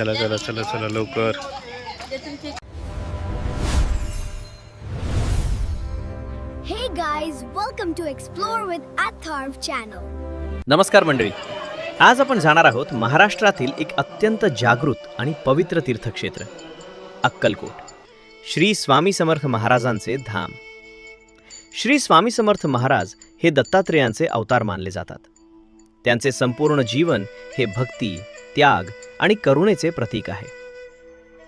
चला चला चला चला लवकर. Hey guys, welcome to Explore with Atharv channel. नमस्कार मंडळी. आज आपण जाणार आहोत महाराष्ट्रातील एक अत्यंत जागृत आणि पवित्र तीर्थक्षेत्र अक्कलकोट. श्री स्वामी समर्थ महाराजांचे धाम. श्री स्वामी समर्थ महाराज हे दत्तात्रेयांचे अवतार मानले जातात. त्यांचे संपूर्ण जीवन हे भक्ती त्याग आणि करुणेचे प्रतीक आहे.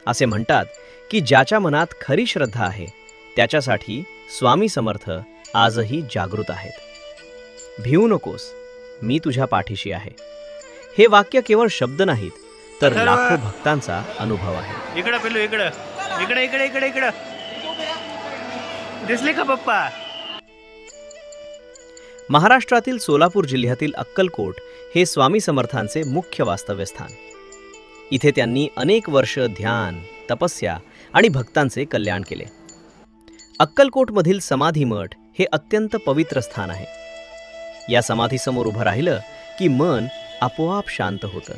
असे म्हणतात की ज्याच्या मनात खरी श्रद्धा आहे त्याच्यासाठी स्वामी समर्थ आजही जागृत आहेत. भिवू नकोस मी तुझ्या पाठीशी आहे. हे वाक्य केवळ शब्द नाहीत तर! लाखो भक्तांचा अनुभव आहे. इकडं पेलो इकडं. इकडे इकडे इकडे इकडं. दिसले का पप्पा? महाराष्ट्रातील सोलापूर जिल्ह्यातील अक्कलकोट हे स्वामी समर्थांचे मुख्य वास्तव्यस्थान. इथे त्यांनी अनेक वर्ष ध्यान तपस्या आणि भक्तांचे कल्याण केले. अक्कलकोटमधील समाधी मठ हे अत्यंत पवित्र स्थान आहे. या समाधीसमोर उभं राहिलं की मन आपोआप शांत होतं.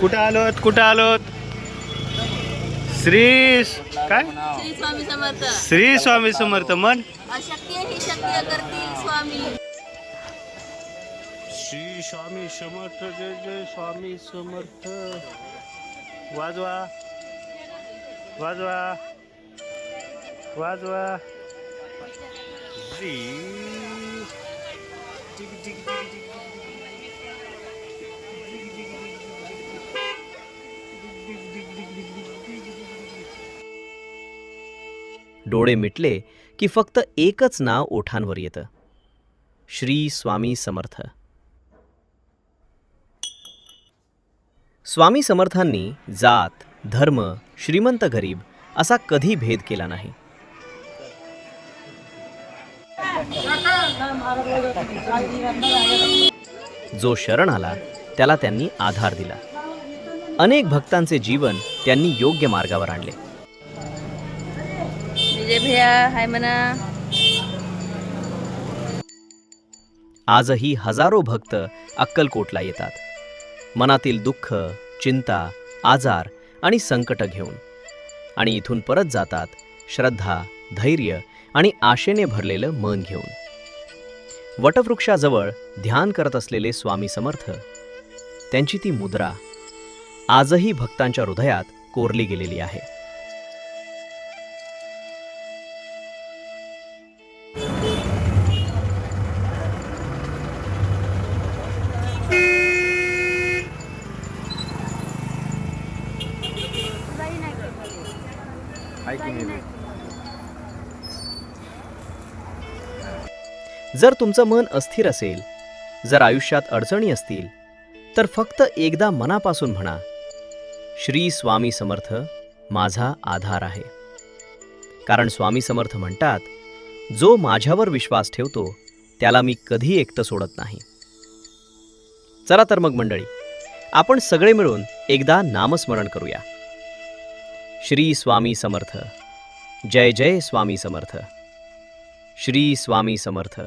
कुठं आलोत? कुठं आलोत? श्री काय? श्री स्वामी समर्थ. श्री स्वामी समर्थ मन अशक्य ही शक्य करतील स्वामी. श्री स्वामी समर्थ जय जय स्वामी समर्थ. वाजवा. वाजवा. वाजवा. श्री डोळे मिटले की फक्त एकच नाव ओठांवर येतं. श्री स्वामी समर्थ. स्वामी समर्थांनी जात धर्म श्रीमंत गरीब असा कधी भेद केला नाही. जो शरण आला त्याला त्यांनी आधार दिला. अनेक भक्तांचे जीवन त्यांनी योग्य मार्गावर आणले. विजय भैया हाय म्हणा. आजही हजारो भक्त अक्कलकोटला येतात. मनातील दुःख चिंता आजार आणि संकट घेऊन. आणि इथून परत जातात श्रद्धा धैर्य आणि आशेने भरलेलं मन घेऊन. वटवृक्षाजवळ ध्यान करत असलेले स्वामी समर्थ त्यांची ती मुद्रा आजही भक्तांच्या हृदयात कोरली गेलेली आहे. जर तुमचं मन अस्थिर असेल जर आयुष्यात अडचणी असतील तर फक्त एकदा मनापासून म्हणा श्री स्वामी समर्थ माझा आधार आहे. कारण स्वामी समर्थ म्हणतात जो माझ्यावर विश्वास ठेवतो त्याला मी कधी एकटं सोडत नाही. चला तर मग मंडळी आपण सगळे मिळून एकदा नामस्मरण करूया. श्री स्वामी समर्थ जय जय स्वामी समर्थ श्री स्वामी समर्थ